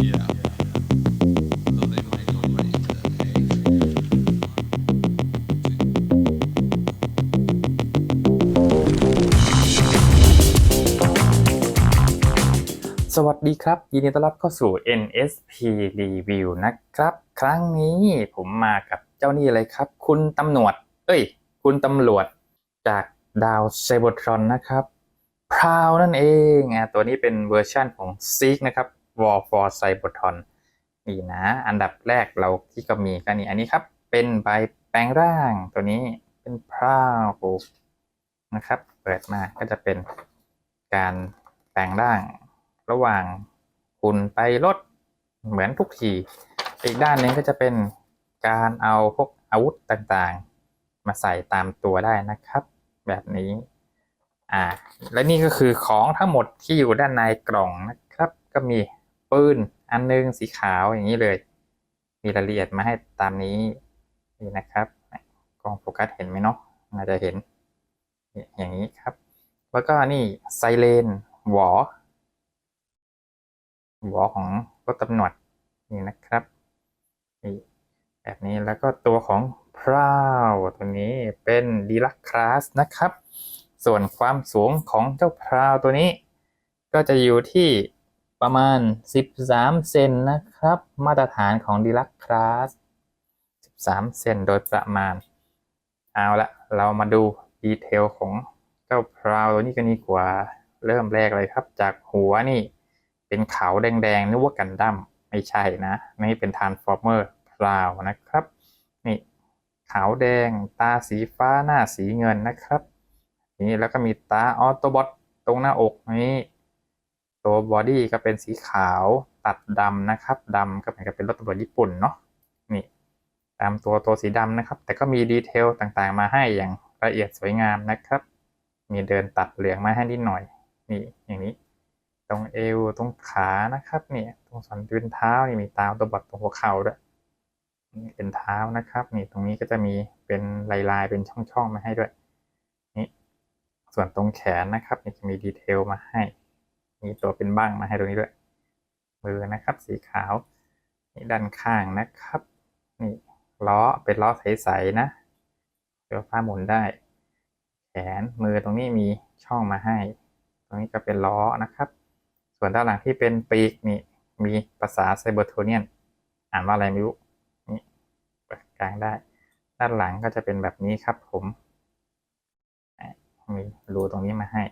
สวัสดีครับ ยินดีต้อนรับเข้าสู่ NSP Review นะครับ ครั้งนี้ผมมากับเจ้านี่เลยครับ คุณตำรวจ เอ้ย คุณตำรวจจากดาวไซบ r ทรอนนะครับพราวนั่นเองอะตัวนี้เป็นเวอร์ชั่นของ Seek นะครับ War for Cybertron นี่นะ อันดับแรกเราที่ก็มีก็นี่อันนี้ครับ เป็นใบแปลงร่างตัวนี้เป็นพราวนะครับ เปิดมาก็จะเป็นการแปลงร่าง ระหว่างคุณไปรถเหมือนทุกที อีกด้านนึงก็จะเป็นการเอาพวกอาวุธต่างๆ มาใส่ตามตัวได้นะครับ แบบนี้อ่าและนี่ก็คือของทั้งหมดที่อยู่ด้านในกล่องนะครับ ก็มี ปืนอันนึงสีขาวอย่างนี้เลย มีรายละเอียดมาให้ตามนี้นี่นะครับกล้องโฟกัสเห็นไหมเนาะน่าจะเห็น อย่างนี้ครับ แล้วก็นี่ไซเรนหวอหัวของรถตำรวจนี่นะครับนี่แบบนี้แล้วก็ตัวของพราวตัวนี้เป็นดีลักคลาสนะครับ ส่วนความสูงของเจ้าพราวตัวนี้ ก็จะอยู่ที่ ประมาณ 13 เซนนะครับ มาตรฐานของดีลักคลาส13 เซนโดยประมาณ เอาละเรามาดูดีเทลของเจ้าพราวตัวนี้กันดีกว่าเริ่มแรกเลยครับ จากหัวนี่เป็นขาวแดงๆนึกว่ากันดั้มไม่ใช่นะ นี่เป็นทานฟอร์เมอร์พราวนะครับ นี่ขาวแดงตาสีฟ้าหน้าสีเงินนะครับ นี่แล้วก็มีตาออโตบอทตรงหน้าอกนี้ ตัวบอดี้ก็เป็นสีขาวตัดดำนะครับดำก็เหมือนกับเป็นรถตำรวจญี่ปุ่นเนาะนี่ตามตัวตัวสีดำนะครับ แต่ก็มีดีเทลต่างๆ มาให้อย่างละเอียดสวยงามนะครับ มีเดินตัดเหลืองมาให้นิดหน่อย นี่อย่างนี้ ตรงเอวตรงขานะครับเนี่ยตรงสันเป็นเท้านี่มีตาตัวบัดตรงหัวเข่าด้วยนี่เป็นเท้านะครับ นี่ตรงนี้ก็จะมีเป็นลายลายเป็นช่องๆมาให้ด้วย นี่ส่วนตรงแขนนะครับนี่จะมีดีเทลมาให้ มีตัวเป็นบ้างมาให้ตรงนี้ด้วยมือนะครับ สีขาวนี่ด้านข้างนะครับนี่ล้อเป็นล้อใสๆนะเดี๋ยวฟ้าหมุนได้ แขนมือตรงนี้มีช่องมาให้ ตรงนี้ก็เป็นล้อนะครับ ส่วนด้านหลังที่เป็นปีกนี่มีภาษาไซเบอร์โทเนียนอ่านว่าอะไรไม่รู้นี่เปิดกลางได้ ด้านหลังก็จะเป็นแบบนี้ครับผมมีรูตรงนี้มาให้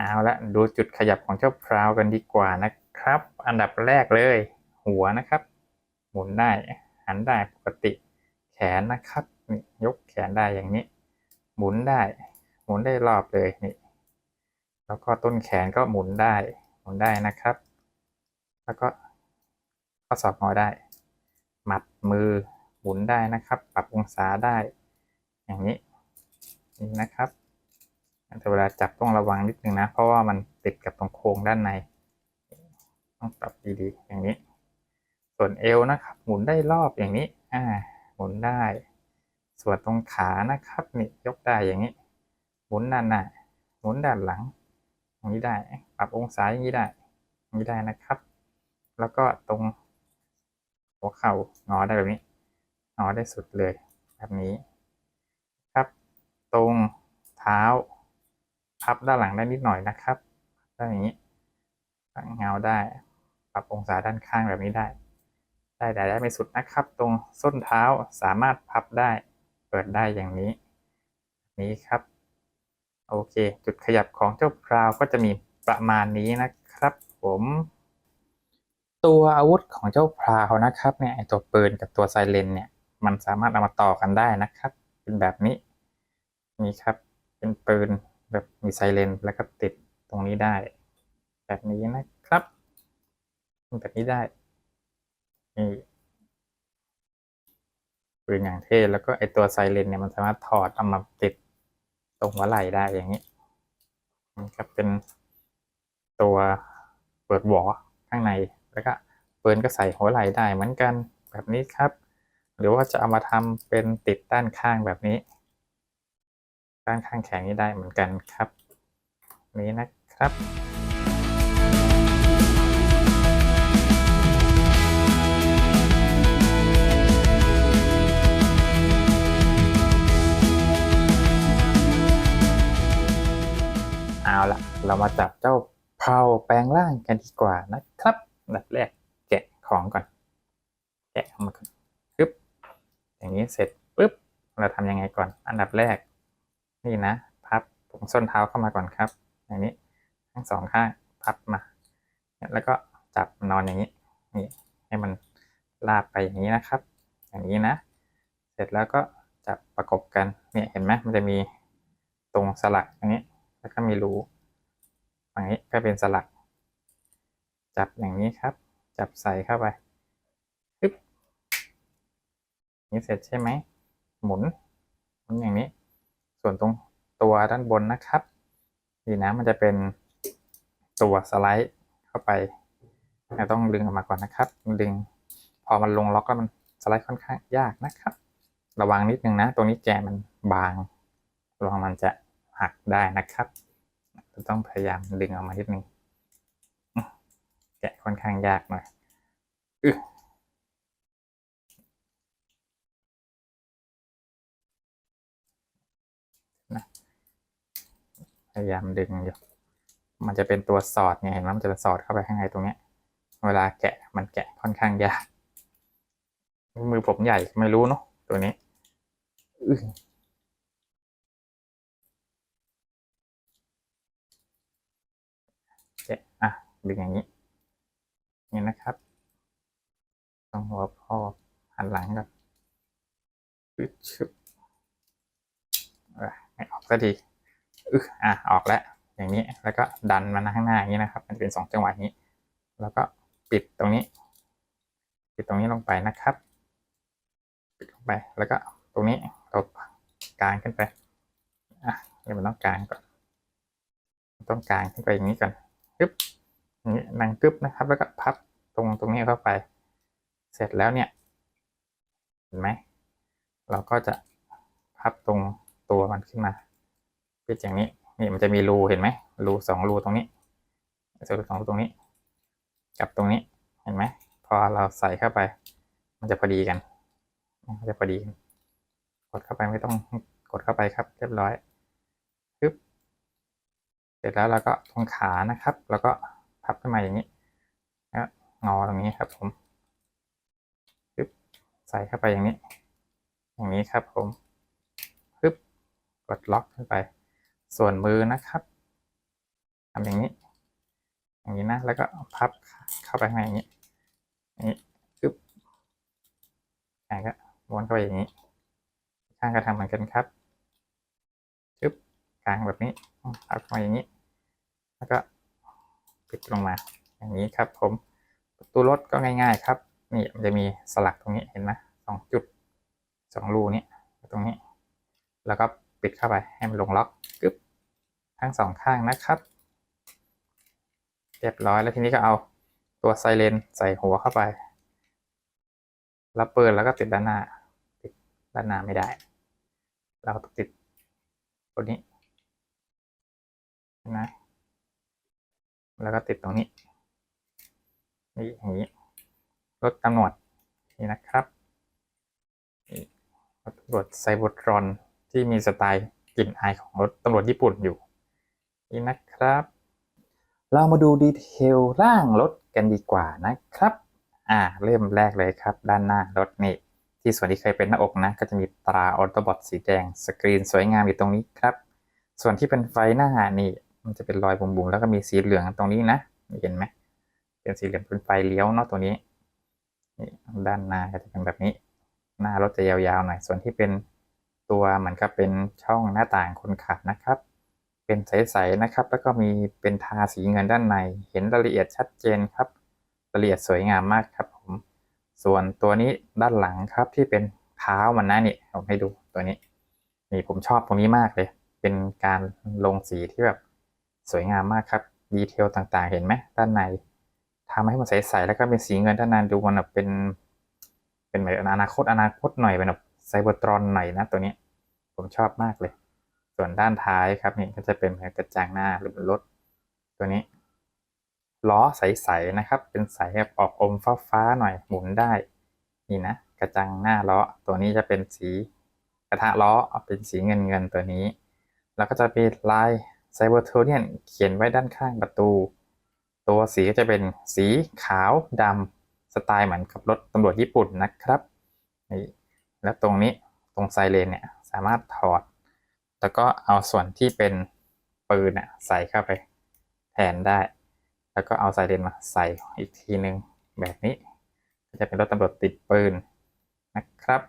เอาละดูจุดขยับของเจ้าพราวกันดีกว่านะครับ อันดับแรกเลย หัวนะครับ หมุนได้หันได้ปกติ แขนนะครับนี่ยกแขนได้อย่างนี้ หมุนได้ หมุนได้รอบเลยนี่แล้วก็ต้นแขนก็หมุนได้ หมุนได้นะครับ แล้วก็ข้อศอกงอได้ หมัดมือหมุนได้นะครับ ปรับองศาได้ อย่างนี้นี่นะครับ แต่เวลาจับต้องระวังนิดนึงนะ เพราะว่ามันติดกับตรงโครงด้านใน ต้องปรับดีๆอย่างนี้ ส่วนเอวนะครับ หมุนได้รอบอย่างนี้ อ่า หมุนได้ ส่วนตรงขานะครับนี่ยกได้อย่างนี้ หมุนด้านหน้าหมุนด้านหลัง อย่างนี้ได้ ปรับองศาอย่างนี้ได้อย่างนี้ได้นะครับ แล้วก็ตรงหัวเข่างอได้แบบนี้งอได้สุดเลย แบบนี้ ครับ ตรงเท้า พับด้านหลังได้นิดหน่อยนะครับได้อย่างนี้ตั้งเงาได้ ปรับองศาด้านข้างแบบนี้ได้ ได้แต่ได้ไม่สุดนะครับ ตรงส้นเท้าสามารถพับได้ เปิดได้อย่างนี้ นี้ครับ โอเค จุดขยับของเจ้าพราวก็จะมีประมาณนี้นะครับผมตัวอาวุธของเจ้าพราวนะครับเนี่ยตัวปืนกับตัวไซเรนเนี่ยมันสามารถเอามาต่อกันได้นะครับ เป็นแบบนี้นี่ครับเป็นปืน แบบมีไซเรนแล้วก็ติดตรงนี้ได้ แบบนี้นะครับเป็นแบบนี้ได้นี่ปืนอย่างเท่แล้วก็ไอตัวไซเรนเนี่ยมันสามารถถอดเอามาติดตรงหัวไหล่ได้อย่างนี้นี่ครับเป็นตัวเปิดหัวข้างในแล้วก็ปืนก็ใส่หัวไหล่ได้เหมือนกันแบบนี้ครับ หรือว่าจะเอามาทำเป็นติดด้านข้างแบบนี้ ด้านข้างแขนนี้ได้เหมือนกันครับ นี้นะครับเอาละเรามาจับเจ้าเผาแปลงร่างกันดีกว่านะครับดับแรกแกะของก่อน แกะออกมาก่นปึ๊บอย่างนี้เสร็จปึ๊บเราทำยังไงก่อน อันดับแรก นี่นะ พับผงส้นเท้าเข้ามาก่อนครับ อย่างนี้ทั้งสองข้างพับมา แล้วก็จับนอนอย่างนี้นี่ให้มันลาบไปอย่างนี้นะครับ อย่างนี้นะ เสร็จแล้วก็จับประกบกันเนี่ยเห็นไหมมันจะมีตรงสลักอย่างนี้ แล้วก็มีรูฝั่งนี้ก็เป็นสลัก จับอย่างนี้ครับ จับใส่เข้าไปปึ๊บนี่เสร็จใช่ไหมหมุนหมุนอย่างนี้ ส่วนตรงตัวด้านบนนะครับดีนะมันจะเป็นตัวสไลด์เข้าไปต้องดึงออกมาก่อนนะครับ ดึงพอมันลงล็อกแล้วมันสไลด์ค่อนข้างยากนะครับ ระวังนิดนึงนะ ตรงนี้แกมันบางระวังมันจะหักได้นะครับ ต้องพยายามดึงออกมานิดนึงแกะค่อนข้างยากหน่อยอึนะ พยายามดึงอยู่ มันจะเป็นตัวสอดเนี่ยเห็นไหมมันจะสอดเข้าไปข้างในตรงเนี้ยเวลาแกะมันแกะค่อนข้างยาก มือผมใหญ่ไม่รู้เนาะตัวนี้อื้อแกะอะดึงอย่างนี้ นี่นะครับต้องหัวพ่อหันหลังก่อนอึดชึบอะไม่ออกสักที อึอะออกแล้วอย่างนี้แล้วก็ดันมันข้างหน้าอย่างนี้นะครับ มันเป็นสองจังหวะนี้ แล้วก็ปิดตรงนี้ ปิดตรงนี้ลงไปนะครับ ปิดลงไปแล้วก็ตรงนี้เรากางขึ้นไปอะเดี๋ยวมันต้องกางก่อนต้องกลางขึ้นไปอย่างนี้ก่อนปึ๊บอย่างนี้นั่งปึ๊บนะครับ แล้วก็พับตรงตรงนี้เข้าไป เสร็จแล้วเนี่ยเห็นไหมเราก็จะพับตรงตัวมันขึ้นมา ปิดอย่างนี้ นี่มันจะมีรูเห็นไหมรูสองรูตรงนี้สองรูตรงนี้ กับตรงนี้เห็นไหมพอเราใส่เข้าไป มันจะพอดีกัน มันจะพอดีกันกดเข้าไปไม่ต้องกดเข้าไปครับ เรียบร้อยปึ๊บเสร็จแล้วเราก็ตรงขานะครับ แล้วก็พับขึ้นมาอย่างนี้แล้วงอตรงนี้ครับผมปึ๊บใส่เข้าไปอย่างนี้ อย่างนี้ครับผมปึ๊บกดล็อกขึ้นไป ส่วนมือนะครับทำอย่างนี้ อย่างนี้นะ แล้วก็พับเข้าไปข้างในอย่างนี้อย่างนี้ปึ๊บอ่าก็ม้วนเข้าไปอย่างนี้ ข้างก็ทำเหมือนกันครับปึ๊บกลางแบบนี้พับเข้ามาอย่างนี้ แล้วก็ปิดลงมา อย่างนี้ครับ ผมประตูรถก็ง่าย ๆ ครับ นี่มันจะมีสลักตรงนี้เห็นไหมสองจุดสองรูนี้ตรงนี้ แล้วก็ ปิดเข้าไปให้มันลงล็อกกึ๊บทั้งสองข้างนะครับ เรียบร้อยแล้วทีนี้ก็เอาตัวไซเรนใส่หัวเข้าไปแล้วเปิดแล้วก็ติดด้านหน้า ติดด้านหน้าไม่ได้ เราต้องติดตัวนี้นะแล้วก็ติดตรงนี้ นี่อย่างนี้รถตำรวจนี่นะครับรถตำรวจไซบรอน ที่มีสไตล์กลิ่นอายของรถตำรวจญี่ปุ่นอยู่ นี่นะครับ เรามาดูดีเทลร่างรถกันดีกว่านะครับ อ่าเริ่มแรกเลยครับ ด้านหน้ารถนี่ที่ส่วนที่เคยเป็นหน้าอกนะ ก็จะมีตราออโตบอทสีแดงสกรีนสวยงามอยู่ตรงนี้ครับ ส่วนที่เป็นไฟหน้านี่มันจะเป็นรอยบุ๋มๆแล้วก็มีสีเหลืองตรงนี้นะเห็นไหมเป็นสีเหลืองเป็นไฟเลี้ยวเนาะตัวนี้นี่ด้านหน้าก็จะเป็นแบบนี้ หน้ารถจะยาวๆหน่อยส่วนที่เป็น ตัวเหมือนกับเป็นช่องหน้าต่างคนขับนะครับ เป็นใสๆนะครับ แล้วก็มีเป็นทาสีเงินด้านใน เห็นรายละเอียดชัดเจนครับรายละเอียดสวยงามมากครับผม ส่วนตัวนี้ด้านหลังครับที่เป็นเท้ามันนะนี่ผมให้ดูตัวนี้ นี่ผมชอบตรงนี้มากเลย เป็นการลงสีที่แบบสวยงามมากครับ ดีเทลต่างๆ เห็นไหมด้านในทำให้มันใสๆแล้วก็เป็นสีเงินด้านในดูมันแบบเป็น เป็นแบบอนาคตอนาคตหน่อยเป็นแบบ ไซเบอร์ตรอนหน่อยนะตัวนี้ ผมชอบมากเลย ส่วนด้านท้ายครับนี่ก็จะเป็นกระจังหน้าหรือรถตัวนี้ ล้อใสๆนะครับ เป็นใสแบบออกอมฟ้าๆหน่อยหมุนได้นี่นะกระจังหน้าล้อตัวนี้จะเป็นสีกระทะล้อเป็นสีเงินเงินๆตัวนี้ แล้วก็จะเป็นลายไซเบอร์โทเนียนเขียนไว้ด้านข้างประตู ตัวสีก็จะเป็นสีขาวดำสไตล์เหมือนกับรถตำรวจญี่ปุ่นนะครับนี่ แล้วตรงนี้ตรงไซเรนเนี่ยสามารถถอด แล้วก็เอาส่วนที่เป็นปืนอะใส่เข้าไปแทนได้ แล้วก็เอาไซเรนมาใส่อีกทีหนึ่งแบบนี้ ก็จะเป็นรถตำรวจติดปืนนะครับ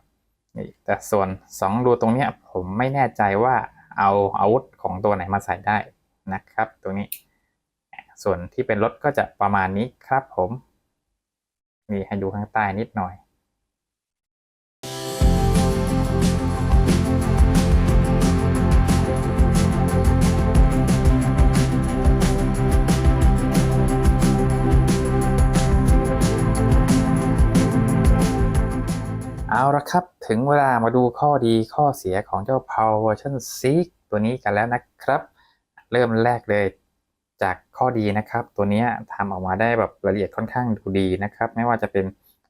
นี่แต่ส่วนสองรูตรงนี้ผมไม่แน่ใจว่าเอาอาวุธของตัวไหนมาใส่ได้นะครับ ตรงนี้ ส่วนที่เป็นรถก็จะประมาณนี้ครับผม มีให้ดูข้างใต้นิดหน่อย เอาละครับ ถึงเวลามาดูข้อดีข้อเสียของเจ้า Power Version 6 ตัวนี้กันแล้วนะครับ เริ่มแรกเลยจากข้อดีนะครับ ตัวนี้ทำออกมาได้แบบละเอียดค่อนข้างดูดีนะครับ ไม่ว่าจะเป็น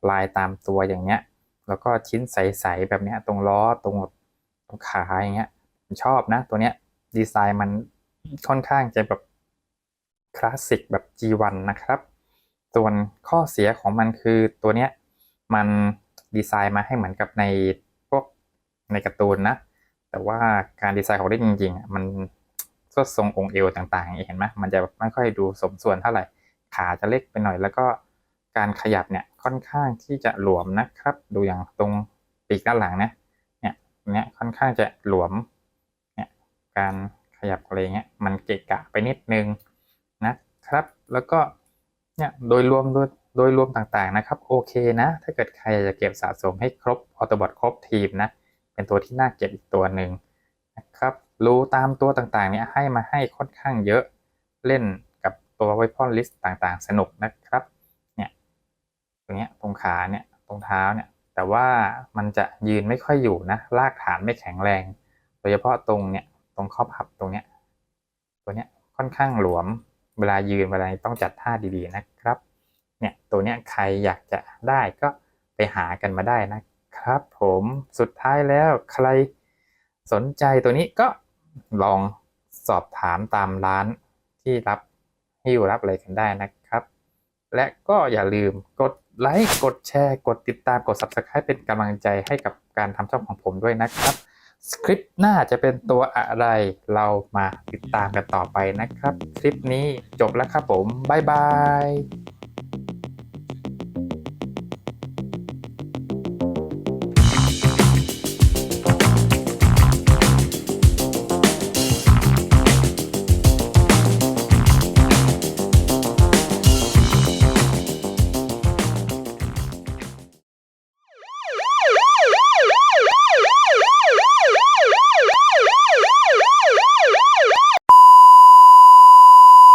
ลายตามตัวอย่างเงี้ย แล้วก็ชิ้นใสๆแบบเนี้ยตรงล้อตรงตรงขาอย่างเงี้ยผมชอบนะ ตัวเนี้ยดีไซน์มันค่อนข้างจะแบบคลาสสิกแบบ G1 นะครับ ส่วนข้อเสียของมันคือตัวเนี้ยมัน ดีไซน์มาให้เหมือนกับในพวกในการ์ตูนนะ แต่ว่าการดีไซน์ของเล่นจริงๆมันก็ทรงองค์เอวต่างๆเห็นไหมมันจะไม่ค่อยดูสมส่วนเท่าไหร่ ขาจะเล็กไปหน่อย แล้วก็การขยับเนี่ยค่อนข้างที่จะหลวมนะครับ ดูอย่างตรงปีกด้านหลังนะเนี่ยเนี่ยค่อนข้างจะหลวมเนี่ยการขยับอะไรเงี้ยมันเกะกะไปนิดนึงนะครับ แล้วก็เนี่ยโดยรวมโดย โดยรวมต่างๆนะครับโอเคนะ ถ้าเกิดใครอยากจะเก็บสะสมให้ครบออโตบอทครบทีมนะ เป็นตัวที่น่าเก็บอีกตัวหนึ่งนะครับรูตามตัวต่างๆเนี่ยให้มาให้ค่อนข้างเยอะเล่นกับตัวไวพอนลิสต์ต่างๆ สนุกนะครับเนี่ยตรงเนี้ยตรงขาเนี่ยตรงเท้าเนี่ยแต่ว่ามันจะยืนไม่ค่อยอยู่นะลากฐานไม่แข็งแรง โดยเฉพาะตรงเนี่ยตรงข้อพับตรงเนี้ยตัวเนี้ยค่อนข้างหลวมเวลายืนเวลาต้องจัดท่าดีๆนะ เนี่ยตัวเนี้ยใครอยากจะได้ก็ไปหากันมาได้นะครับผมสุดท้ายแล้วใครสนใจตัวนี้ก็ลองสอบถามตามร้านที่รับหิ้วรับอะไรกันได้นะครับ และก็อย่าลืมกดไลค์กดแชร์ กดติดตามกด Subscribe เป็นกำลังใจให้กับการทำช่องของผมด้วยนะครับสคริปต์หน้าจะเป็นตัวอะไรเรามาติดตามกันต่อไปนะครับ คลิปนี้จบแล้วครับผม บ๊ายบาย